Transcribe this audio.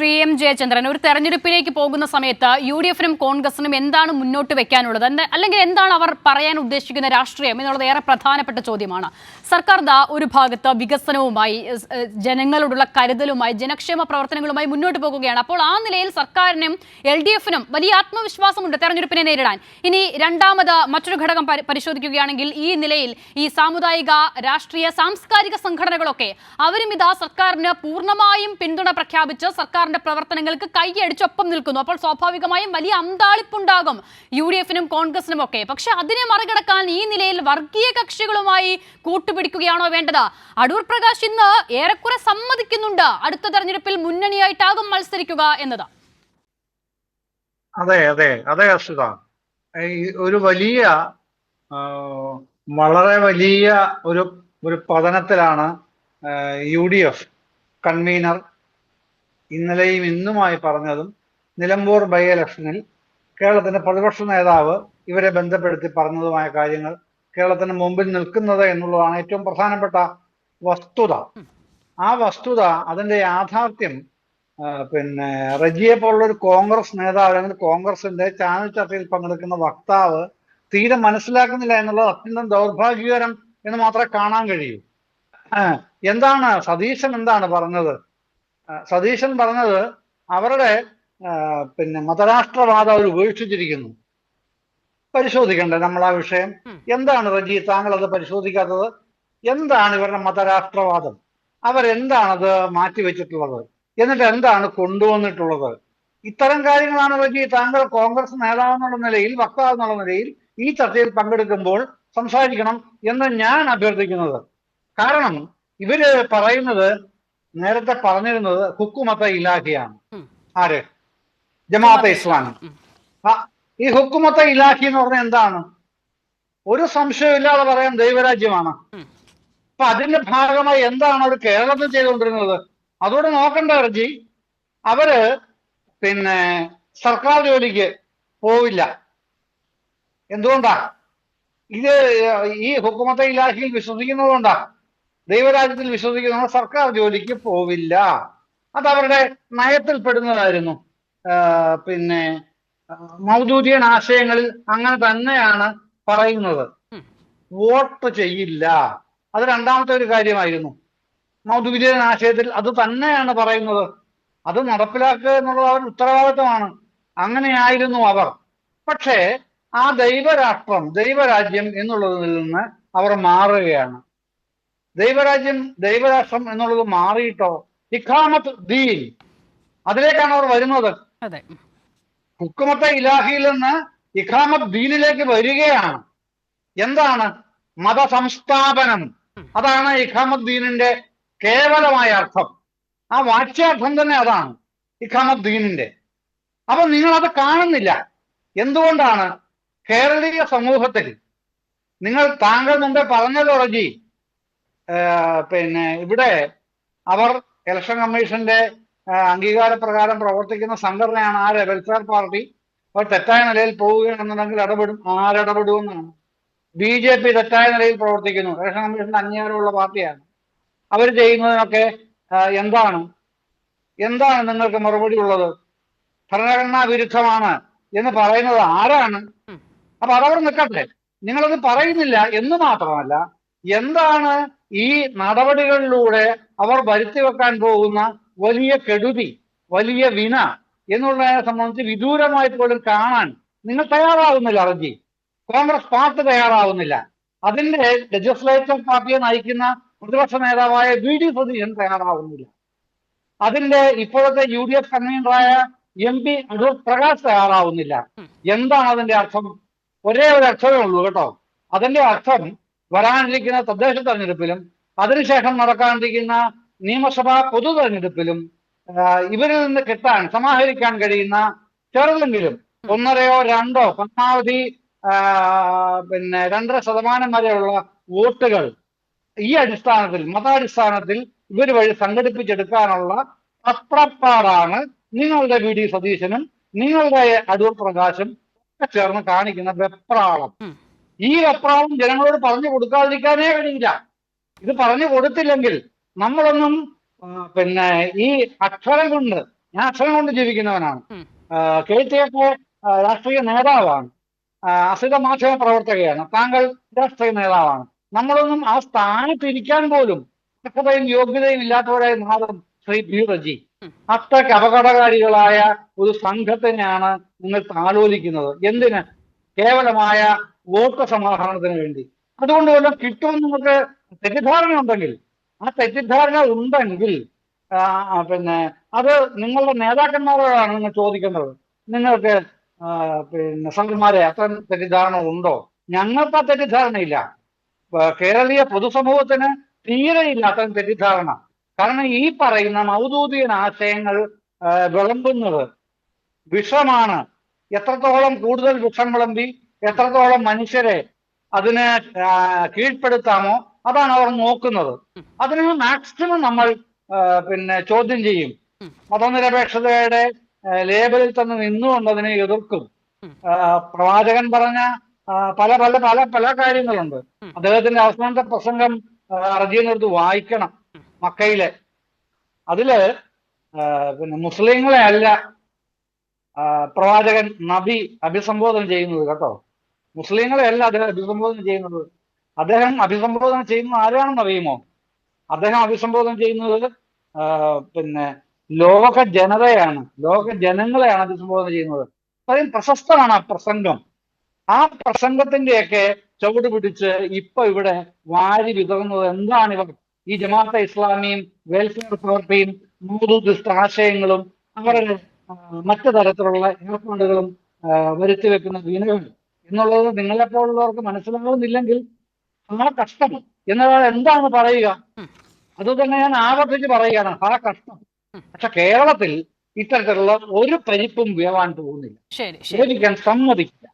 Shri M Jayachandran ഒരു തെരഞ്ഞെടുപ്പിലേക്ക് പോകുന്ന സമയത്ത് യു ഡി എഫിനും കോൺഗ്രസിനും എന്താണ് മുന്നോട്ട് വെക്കാനുള്ളത്? അല്ലെങ്കിൽ എന്താണ് അവർ പറയാൻ ഉദ്ദേശിക്കുന്ന രാഷ്ട്രീയം എന്നുള്ളത് ഏറെ പ്രധാനപ്പെട്ട ചോദ്യമാണ്. സർക്കാർ ദാ ഒരു ഭാഗത്ത് വികസനവുമായി ജനങ്ങളോടുള്ള കരുതലുമായി ജനക്ഷേമ പ്രവർത്തനങ്ങളുമായി മുന്നോട്ട് പോകുകയാണ്. അപ്പോൾ ആ നിലയിൽ സർക്കാരിനും എൽ ഡി എഫിനും വലിയ ആത്മവിശ്വാസമുണ്ട് തെരഞ്ഞെടുപ്പിനെ നേരിടാൻ. ഇനി രണ്ടാമത് മറ്റൊരു ഘടകം പരിശോധിക്കുകയാണെങ്കിൽ ഈ നിലയിൽ ഈ സാമുദായിക രാഷ്ട്രീയ സാംസ്കാരിക സംഘടനകളൊക്കെ അവരും ഇതാ സർക്കാരിന് പൂർണമായും പിന്തുണ പ്രഖ്യാപിച്ച് സർക്കാരിന്റെ പ്രവർത്തനങ്ങൾക്ക് കൈയടിച്ചൊപ്പം നിൽക്കുന്നു. അപ്പോൾ സ്വാഭാവികമായും വലിയ അന്താളിപ്പുണ്ടാകും യു ഡി എഫിനും കോൺഗ്രസിനും ഒക്കെ പക്ഷെ അതിനെ മറികടക്കാൻ ഈ നിലയിൽ വർഗീയ കക്ഷികളുമായി കൂട്ടുപിടിക്കുകയാണോ വേണ്ടത്? അടൂർ പ്രകാശ് ഇന്ന് ഏറെക്കുറെ സമ്മതിക്കുന്നുണ്ട്. അടുത്ത തെരഞ്ഞെടുപ്പിൽ മുന്നണിയായിട്ടാകും മത്സരിക്കുക എന്നത്. അതെ അതെ അതെ അസുഖ ഒരു വലിയ വളരെ വലിയ ഒരു ഒരു പതനത്തിലാണ് യു ഡി എഫ് കൺവീനർ ഇന്നലെയും ഇന്നുമായി പറഞ്ഞതും നിലമ്പൂർ ബൈ ഇലക്ഷനിൽ കേരളത്തിന്റെ പ്രതിപക്ഷ നേതാവ് ഇവരെ ബന്ധപ്പെടുത്തി പറഞ്ഞതുമായ കാര്യങ്ങൾ കേരളത്തിന് മുമ്പിൽ നിൽക്കുന്നത് എന്നുള്ളതാണ് ഏറ്റവും പ്രധാനപ്പെട്ട വസ്തുത. ആ വസ്തുത അതിന്റെ യാഥാർത്ഥ്യം പിന്നെ റജിയെ പോലുള്ള ഒരു കോൺഗ്രസ് നേതാവ് അല്ലെങ്കിൽ കോൺഗ്രസിന്റെ ചാനൽ ചർച്ചയിൽ പങ്കെടുക്കുന്ന വക്താവ് തീരെ മനസ്സിലാക്കുന്നില്ല എന്നുള്ളത് അത്യന്തം ദൗർഭാഗ്യകരം എന്ന് മാത്രമേ കാണാൻ കഴിയൂ. എന്താണ് സതീശൻ എന്താണ് പറഞ്ഞത്? സതീശൻ പറഞ്ഞത് അവരുടെ പിന്നെ മതരാഷ്ട്രവാദം അവർ ഉപേക്ഷിച്ചിരിക്കുന്നു. പരിശോധിക്കണ്ടേ നമ്മൾ ആ വിഷയം? എന്താണ് റജി താങ്കൾ അത് പരിശോധിക്കാത്തത്? എന്താണ് ഇവരുടെ മതരാഷ്ട്രവാദം? അവരെന്താണത് മാറ്റിവെച്ചിട്ടുള്ളത്? എന്നിട്ട് എന്താണ് കൊണ്ടുവന്നിട്ടുള്ളത്? ഇത്തരം കാര്യങ്ങളാണ് റജി താങ്കൾ കോൺഗ്രസ് നേതാവ് എന്നുള്ള നിലയിൽ വക്താവ് എന്നുള്ള നിലയിൽ ഈ ചർച്ചയിൽ പങ്കെടുക്കുമ്പോൾ സംസാരിക്കണം എന്ന് ഞാൻ അഭ്യർത്ഥിക്കുന്നത്. കാരണം ഇവർ പറയുന്നത് നേരത്തെ പറഞ്ഞിരുന്നത് ഹുക്കുമത്ത ഇലാഹിയാണ്. ആര്? ജമാഅത്തെ ഇസ്ലാം. ആ ഈ ഹുക്കുമത്ത ഇലാഹി എന്ന് പറഞ്ഞാൽ എന്താണ്? ഒരു സംശയമില്ലാതെ പറയാൻ ദൈവരാജ്യമാണ്. അപ്പൊ അതിന്റെ ഭാഗമായി എന്താണ് അവർ കേരളത്തിൽ ചെയ്തുകൊണ്ടിരുന്നത്? അതോടെ നോക്കണ്ട ഹർജി അവർ പിന്നെ സർക്കാർ ജോലിക്ക് പോവില്ല. എന്തുകൊണ്ടാ? ഇത് ഈ ഹുക്കുമത്തെ ഇലാഹിയിൽ വിശ്വസിക്കുന്നത് കൊണ്ടാ. ദൈവരാജ്യത്തിൽ വിശ്വസിക്കുന്നവർ സർക്കാർ ജോലിക്ക് പോവില്ല. അത് അവരുടെ നയത്തിൽ പെടുന്നതായിരുന്നു പിന്നെ മൗദൂദിയൻ ആശയങ്ങളിൽ അങ്ങനെ തന്നെയാണ് പറയുന്നത്. വോട്ട് ചെയ്യില്ല. അത് രണ്ടാമത്തെ ഒരു കാര്യമായിരുന്നു. മൗദൂദിയൻ ആശയത്തിൽ അത് തന്നെയാണ് പറയുന്നത്. അത് നടപ്പിലാക്കുക എന്നുള്ളത് അവർ ഉത്തരവാദിത്തമാണ്. അങ്ങനെയായിരുന്നു അവർ. പക്ഷേ ആ ദൈവരാഷ്ട്രം ദൈവരാജ്യം എന്നുള്ളതിൽ നിന്ന് അവർ മാറുകയാണ്. ദൈവരാജ്യം ദൈവരാഷ്ട്രം എന്നുള്ളത് മാറിയിട്ടോ? ഇഖാമത്ത് ദീൻ. അതിലേക്കാണ് അവർ വരുന്നത്. ഹുക്കുമത്തെ ഇലാഹിയിൽ നിന്ന് ഇഖാമത്ത് ദീനിലേക്ക് വരികയാണ്. എന്താണ്? മതസംസ്ഥാപനം. അതാണ് ഇഖാമത്ത് ദീനിന്റെ കേവലമായ അർത്ഥം. ആ വാച്യാർത്ഥം തന്നെ അതാണ് ഇഖാമത്ത് ദീനിന്റെ. അപ്പൊ നിങ്ങൾ അത് കാണുന്നില്ല. എന്തുകൊണ്ടാണ്? കേരളീയ സമൂഹത്തിൽ നിങ്ങൾ താങ്കൾ മുമ്പേ പറഞ്ഞല്ലോ റജി പിന്നെ ഇവിടെ അവർ ഇലക്ഷൻ കമ്മീഷന്റെ അംഗീകാര അംഗീകാരപ്രകാരം പ്രവർത്തിക്കുന്ന സംഘടനയാണ് ആര്? വെൽഫെയർ പാർട്ടി അവർ തെറ്റായ നിലയിൽ പോവുകയാണെന്നുണ്ടെങ്കിൽ ഇടപെടും. ആരിടപെടുമെന്നാണ്. ബി ജെ പി തെറ്റായ നിലയിൽ പ്രവർത്തിക്കുന്നു. ഇലക്ഷൻ കമ്മീഷന്റെ അംഗീകാരമുള്ള പാർട്ടിയാണ്. അവർ ചെയ്യുന്നതിനൊക്കെ എന്താണ്? എന്താണ് നിങ്ങൾക്ക് മറുപടി ഉള്ളത്? ഭരണഘടനാ വിരുദ്ധമാണ് എന്ന് പറയുന്നത് ആരാണ്. അപ്പൊ അതവർ നിൽക്കട്ടെ. നിങ്ങളത് പറയുന്നില്ല എന്ന് മാത്രമല്ല എന്താണ് ഈ നടപടികളിലൂടെ അവർ വരുത്തി വെക്കാൻ പോകുന്ന വലിയ കെടുതി വലിയ വിന എന്നുള്ളതിനെ സംബന്ധിച്ച് വിദൂരമായി പോലും കാണാൻ നിങ്ങൾ തയ്യാറാവുന്നില്ല അർജി കോൺഗ്രസ് പാർട്ടി തയ്യാറാവുന്നില്ല. അതിന്റെ ലെജിസ്ലേച്ചർ പാർട്ടിയെ നയിക്കുന്ന പ്രതിപക്ഷ നേതാവായ വി ഡി സതീശൻ തയ്യാറാവുന്നില്ല. അതിന്റെ ഇപ്പോഴത്തെ യു ഡി എഫ് കൺവീനറായ എം പി അടൂർ പ്രകാശ് തയ്യാറാവുന്നില്ല. എന്താണ് അതിന്റെ അർത്ഥം? ഒരേ ഒരു അർത്ഥമേ ഉള്ളൂ കേട്ടോ. അതിന്റെ അർത്ഥം വരാനിരിക്കുന്ന തദ്ദേശ തെരഞ്ഞെടുപ്പിലും അതിനുശേഷം നടക്കാനിരിക്കുന്ന നിയമസഭാ പൊതു തെരഞ്ഞെടുപ്പിലും ഇവരിൽ നിന്ന് കിട്ടാൻ സമാഹരിക്കാൻ കഴിയുന്ന ചെറുതെങ്കിലും ഒന്നരയോ രണ്ടോ പരമാവധി പിന്നെ രണ്ടര ശതമാനം വരെയുള്ള വോട്ടുകൾ ഈ അടിസ്ഥാനത്തിൽ മതാടിസ്ഥാനത്തിൽ ഇവർ വഴി സംഘടിപ്പിച്ചെടുക്കാനുള്ള അത്രപ്പാടാണ് നിങ്ങളുടെ വി ഡി സതീശനും നിങ്ങളുടെ അടൂർ പ്രകാശും ചേർന്ന് കാണിക്കുന്ന വെപ്രാളം. ഈ വെപ്രാളം ജനങ്ങളോട് പറഞ്ഞു കൊടുക്കാതിരിക്കാനേ കഴിയില്ല. ഇത് പറഞ്ഞു കൊടുത്തില്ലെങ്കിൽ നമ്മളൊന്നും പിന്നെ ഈ അക്ഷരം കൊണ്ട് ഞാൻ അക്ഷരം കൊണ്ട് ജീവിക്കുന്നവനാണ്. കെ ടി എഫ് രാഷ്ട്രീയ നേതാവാണ്. അസിത മാധ്യമ പ്രവർത്തകയാണ്. താങ്കൾ രാഷ്ട്രീയ നേതാവാണ്. നമ്മളൊന്നും ആ സ്ഥാനത്ത് ഇരിക്കാൻ പോലും അർഹതയും യോഗ്യതയും ഇല്ലാത്തവരായി മാറും ശ്രീ ബി റജി. ഉം. അത്രയ്ക്ക് അപകടകാരികളായ ഒരു സംഘത്തിനെയാണ് നിങ്ങൾ ആലോചിക്കുന്നത് എന്തിന്? കേവലമായ വോട്ട് സമാഹരണത്തിന് വേണ്ടി. അതുകൊണ്ട് വല്ലതും കിട്ടുമെന്ന് നമുക്ക് തെറ്റിദ്ധാരണ ഉണ്ടെങ്കിൽ ആ തെറ്റിദ്ധാരണ ഉണ്ടെങ്കിൽ പിന്നെ അത് നിങ്ങളുടെ നേതാക്കന്മാരോടാണ് നിങ്ങൾ ചോദിക്കേണ്ടത്. നിങ്ങൾക്ക് പിന്നെ സംഘന്മാരെ അത്തരം തെറ്റിദ്ധാരണ ഉണ്ടോ? ഞങ്ങൾക്ക് ആ തെറ്റിദ്ധാരണയില്ല കേരളീയ പൊതുസമൂഹത്തിന് തീരെ ഇല്ല അത്തരം തെറ്റിദ്ധാരണ. കാരണം ഈ പറയുന്ന മൗദൂദിയൻ ആശയങ്ങൾ വിളമ്പുന്നത് വിഷമാണ്. എത്രത്തോളം കൂടുതൽ വിഷം വിളമ്പി എത്രത്തോളം മനുഷ്യരെ അതിനെ കീഴ്പ്പെടുത്താമോ അതാണ് അവർ നോക്കുന്നത്. അതിന് മാക്സിമം നമ്മൾ പിന്നെ ചോദ്യം ചെയ്യും. മതനിരപേക്ഷതയുടെ ലേബലിൽ തന്നെ നിന്നുകൊണ്ട് അതിനെ എതിർക്കും പ്രവാചകൻ പറഞ്ഞ പല പല പല പല കാര്യങ്ങളുണ്ട്. അദ്ദേഹത്തിന്റെ അവസാനത്തെ പ്രസംഗം അർജീനെടുത്ത് വായിക്കണം മക്കയിലെ. അതിൽ പിന്നെ മുസ്ലിങ്ങളെ അല്ല പ്രവാചകൻ നബി അഭിസംബോധന ചെയ്യുന്നത് കേട്ടോ. മുസ്ലിങ്ങളെ അല്ല അദ്ദേഹം അഭിസംബോധന ചെയ്യുന്നത്. അദ്ദേഹം അഭിസംബോധന ചെയ്യുന്നത് ആരാണെന്ന് അറിയുമോ? അദ്ദേഹം അഭിസംബോധന ചെയ്യുന്നത് പിന്നെ ലോക ജനതയാണ്. ലോക ജനങ്ങളെയാണ് അഭിസംബോധന ചെയ്യുന്നത്. അത്രയും പ്രശസ്തമാണ് ആ പ്രസംഗം. ആ പ്രസംഗത്തിന്റെയൊക്കെ ചുവട് പിടിച്ച് ഇപ്പൊ ഇവിടെ വാരി വിതറുന്നത് എന്താണ് ഇവർ? ഈ ജമാഅത്തെ ഇസ്ലാമിയും വെൽഫെയർ പ്രവർത്തിയും മൂതുദിഷ്ട ആശയങ്ങളും അവരുടെ മറ്റു തരത്തിലുള്ള ഏർപ്പാടുകളും വരുത്തി വെക്കുന്ന വീണകൾ എന്നുള്ളത് നിങ്ങളെപ്പോലുള്ളവർക്ക് മനസ്സിലാകുന്നില്ലെങ്കിൽ ആ കഷ്ടം എന്നാൽ എന്താണ് പറയുക. അത് തന്നെ ഞാൻ ആവർത്തിച്ച് പറയുകയാണ്. ആ കഷ്ടം. പക്ഷെ കേരളത്തിൽ ഇത്തരത്തിലുള്ള ഒരു പരിപ്പും വീഴാൻ പോകുന്നില്ല. സമ്മതിക്കില്ല.